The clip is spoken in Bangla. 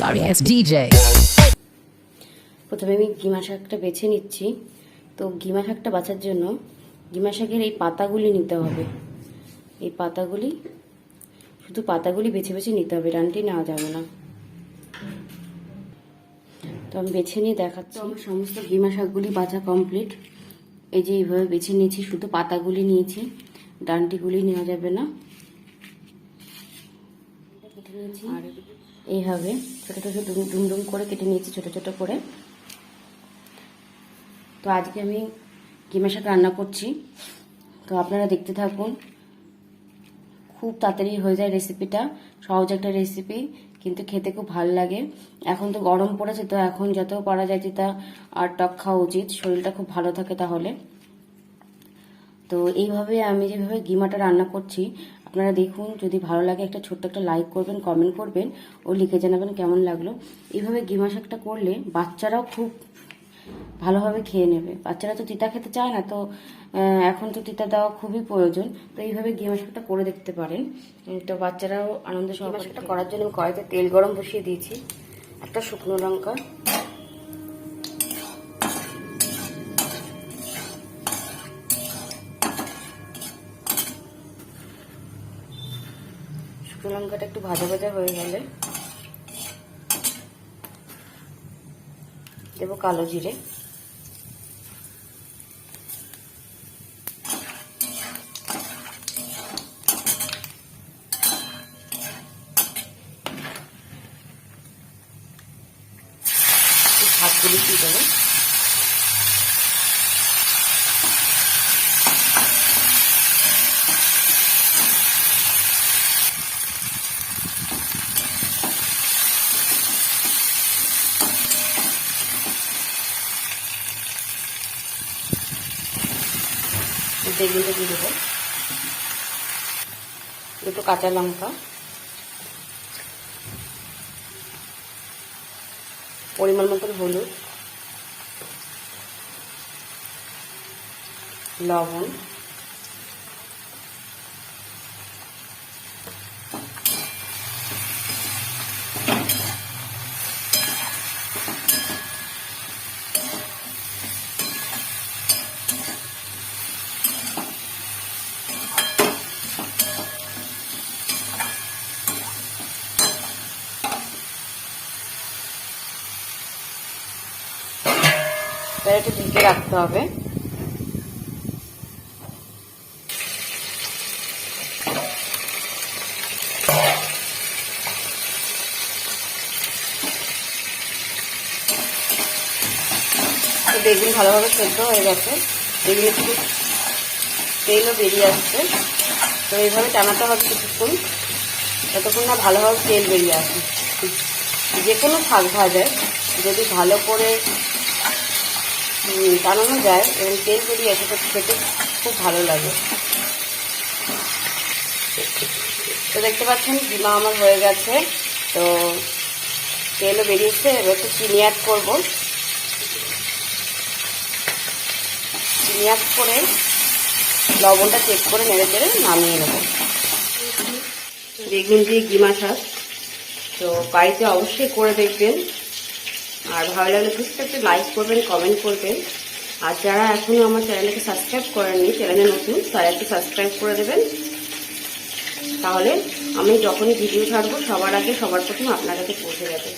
Ass DJ. প্রথমে আমি গিমা শাকটা বেছে নিচ্ছি। তো গিমা শাকটা বাছার জন্য গিমা শাকের এই পাতাগুলি নিতে হবে। এই পাতাগুলি শুধু পাতাগুলি বেছে বেছে নিতে হবে ডানটি নেওয়া যাবে না। তো আমি বেছে নিয়ে দেখাচ্ছি। আমার সমস্ত গিমা শাকগুলি বাছা কমপ্লিট। এই যে এইভাবে বেছে নিয়েছি শুধু পাতাগুলি নিয়েছি ডান্টিগুলি নেওয়া যাবে না। নিয়েছি এইভাবে ছোটো ছোটো ডুম করে কেটে নিয়েছি ছোটো ছোটো করে। তো আজকে আমি কিমা শাক রান্না করছি? তো আপনারা দেখতে থাকুন। খুব তাড়াতাড়ি হয়ে যায় রেসিপিটা সহজ একটা রেসিপি কিন্তু খেতে খুব ভালো লাগে। এখন তো গরম পড়েছে, তো এখন যত পারা যায় যেটা আর টক খাওয়া উচিত। শরীরটা খুব ভালো থাকে তাহলে। তো এইভাবে আমি যেভাবে গিমাটা রান্না করছি আপনারা দেখুন যদি ভালো লাগে একটা ছোট্ট একটা লাইক করবেন কমেন্ট করবেন ও লিখে জানাবেন কেমন লাগল। এইভাবে গিমা শাকটা করলে বাচ্চারাও খুব ভালোভাবে খেয়ে নেবে। বাচ্চারা তো তিতা খেতে চায় না তো এখন তো তিতা দেওয়া খুবই প্রয়োজন তো এইভাবে গিমা শাকটা করে দেখতে পারেন। তো বাচ্চারাও আনন্দ সহকারে শাকটা করার জন্য আমি কড়াইতে তেল গরম বসিয়ে দিয়েছি একটা শুকনো লঙ্কা শুকনো লঙ্কাটা একটু ভাজা ভাজা হয়ে গেলে দেবো কালো জিরে। শাকগুলি দিয়ে দেবো। বেগুনটা দিয়ে দেবো। দুটো কাঁচা লঙ্কা। পরিমাণ মতন হলুদ। লবণ। এবার একটু ঢেকে রাখতে হবে। বেগুন ভালোভাবে সেদ্ধ হয়ে গেছে। বেগুন একটু তেলও বেরিয়ে আসছে। তো এইভাবে টানাতে হবে কিছুক্ষণ। যতক্ষণ না ভালোভাবে তেল বেরিয়ে আসে। যে কোনো শাক ভাজায় যদি ভালো করে টানানো যায় এবং তেল বেরিয়ে তো খেতে খুব ভালো লাগে। তো দেখতে পাচ্ছেন, ডিমা আমার হয়ে গেছে। তো তেলও বেরিয়েছে, এবার একটু চিনি অ্যাড করব। চিনি অ্যাড করে লবণটা চেক করে নেড়ে চেড়ে নামিয়ে নেব। বেগুন দিয়ে গিমা শাক তো বাড়িতে অবশ্যই করে দেখবেন। আর ভালো লাগলে প্লিজ একটু লাইক করবেন কমেন্ট করবেন। আর যারা এখনও আমার চ্যানেলকে সাবস্ক্রাইব করেননি চ্যানেলে নতুন, তারা একটু সাবস্ক্রাইব করে দেবেন। তাহলে আমি যখনই ভিডিও ছাড়বো, সবার আগে সবার প্রথম আপনার কাছে পৌঁছে যাবে।